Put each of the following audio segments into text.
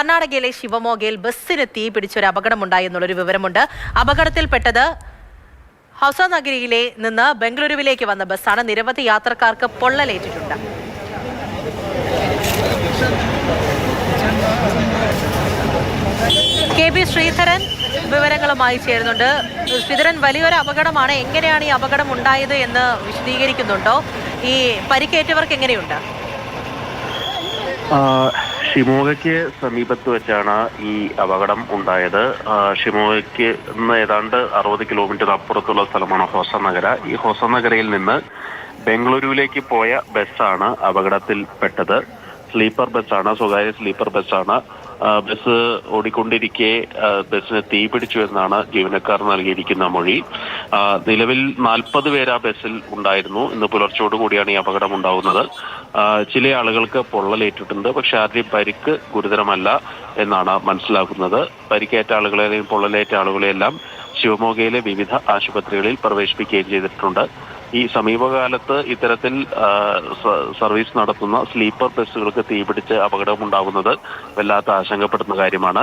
കർണാടകയിലെ ശിവമോഗയിൽ ബസ്സിന് തീ പിടിച്ചൊരു അപകടമുണ്ടായി എന്നുള്ളൊരു വിവരമുണ്ട്. അപകടത്തിൽപ്പെട്ടത് ഹൗസനഗരിയിലെ നിന്ന് ബംഗളൂരുവിലേക്ക് വന്ന ബസ്സാണ്. നിരവധി യാത്രക്കാർക്ക് പൊള്ളലേറ്റിട്ടുണ്ട്. കെ ബി ശ്രീധരൻ വിവരങ്ങളുമായി ചേരുന്നുണ്ട്. ശ്രീധരൻ വലിയൊരു അപകടമാണ്. എങ്ങനെയാണ് ഈ അപകടം ഉണ്ടായത് എന്ന് വിശദീകരിക്കുന്നുണ്ടോ? ഈ പരിക്കേറ്റവർക്ക് എങ്ങനെയുണ്ട്? ഷിമോഗയ്ക്ക് സമീപത്ത് വെച്ചാണ് ഈ അപകടം ഉണ്ടായത്. ഷിമോഗയ്ക്ക് നിന്ന് ഏതാണ്ട് അറുപത് കിലോമീറ്റർ അപ്പുറത്തുള്ള സ്ഥലമാണ് ഹൊസനഗര ഈ ഹൊസനഗരയിൽ നിന്ന് ബംഗളൂരുവിലേക്ക് പോയ ബസ്സാണ് അപകടത്തിൽപ്പെട്ടത്. സ്ലീപ്പർ ബസ്സാണ് സ്വകാര്യ സ്ലീപ്പർ ബസ്സാണ് ബസ് ഓടിക്കൊണ്ടിരിക്കെ ബസ്സിന് തീ പിടിച്ചു എന്നാണ് ജീവനക്കാർ നൽകിയിരിക്കുന്ന മൊഴി. നിലവിൽ നാൽപ്പത് പേര് ആ ബസ്സിൽ ഉണ്ടായിരുന്നു. ഇന്ന് പുലർച്ചയോട് കൂടിയാണ് ഈ അപകടം ഉണ്ടാവുന്നത് ചില ആളുകൾക്ക് പൊള്ളലേറ്റിട്ടുണ്ട് പക്ഷെ ആരുടെയും പരിക്ക് ഗുരുതരമല്ല എന്നാണ് മനസ്സിലാക്കുന്നത് പരിക്കേറ്റ ആളുകളെയും പൊള്ളലേറ്റ ആളുകളെയെല്ലാം ശിവമോഗയിലെ വിവിധ ആശുപത്രികളിൽ പ്രവേശിപ്പിക്കുകയും ചെയ്തിട്ടുണ്ട്. ഈ സമീപകാലത്ത് ഇത്തരത്തിൽ സർവീസ് നടത്തുന്ന സ്ലീപ്പർ ബസ്സുകൾക്ക് തീപിടിച്ച് അപകടമുണ്ടാകുന്നത് വല്ലാത്ത ആശങ്കപ്പെടുന്ന കാര്യമാണ്.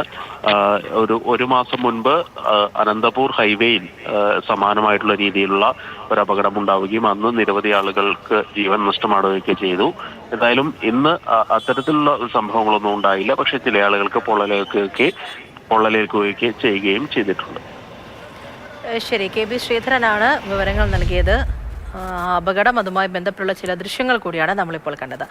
ഒരു ഒരു മാസം മുൻപ് അനന്തപൂർ ഹൈവേയിൽ സമാനമായിട്ടുള്ള രീതിയിലുള്ള ഒരു അപകടം ഉണ്ടാവുകയും അന്ന് നിരവധി ആളുകൾക്ക് ജീവൻ നഷ്ടമാടുകയൊക്കെ ചെയ്തു. എന്തായാലും ഇന്ന് അത്തരത്തിലുള്ള സംഭവങ്ങളൊന്നും ഉണ്ടായില്ല. പക്ഷെ ചില ആളുകൾക്ക് പൊള്ളലേക്കൊക്കെ പൊള്ളലേൽക്കുകയൊക്കെ ചെയ്യുകയും ചെയ്തിട്ടുണ്ട്. ശരി. കെ. ബി. ശ്രീധരനാണ് വിവരങ്ങൾ നൽകിയത്. അപകടം അതുമായി ബന്ധപ്പെട്ടുള്ള ചില ദൃശ്യങ്ങൾ കൂടിയാണ് നമ്മളിപ്പോൾ കണ്ടത്.